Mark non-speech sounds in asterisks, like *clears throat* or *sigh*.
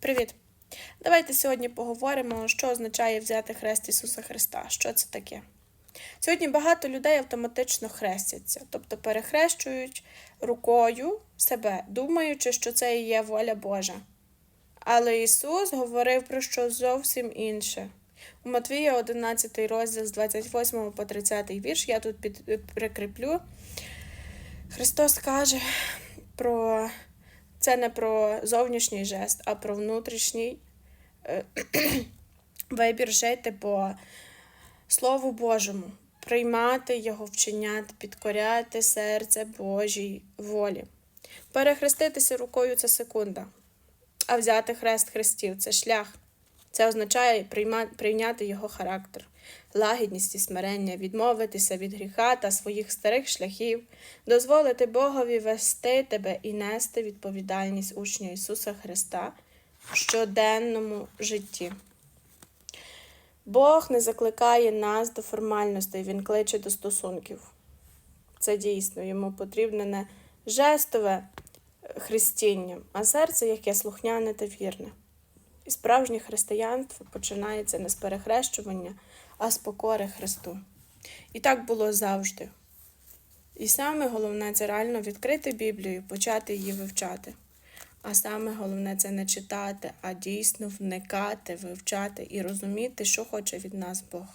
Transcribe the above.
Привіт! Давайте сьогодні поговоримо, що означає взяти хрест Ісуса Христа. Що це таке? Сьогодні багато людей автоматично хрестяться, тобто перехрещують рукою себе, думаючи, що це і є воля Божа. Але Ісус говорив про що зовсім інше. У Матвія 11 розділ з 28 по 30 вірш, я тут під, прикріплю. Христос каже про це не про зовнішній жест, а про внутрішній е, *clears throat* вибір жити по Слову Божому, приймати Його вчиняти, підкоряти серце Божій волі. Перехреститися рукою це секунда, а взяти хрест хрестів це шлях. Це означає прийняти його характер, лагідність і смирення, відмовитися від гріха та своїх старих шляхів, дозволити Богові вести тебе і нести відповідальність учня Ісуса Христа в щоденному житті. Бог не закликає нас до формальностей, Він кличе до стосунків. Це дійсно йому потрібне не жестове хрестіння, а серце, яке слухняне та вірне. І справжнє християнство починається не з перехрещування, а з покори Христу. І так було завжди. І саме головне це реально відкрити Біблію, почати її вивчати. А саме головне це не читати, а дійсно вникати, вивчати і розуміти, що хоче від нас Бог.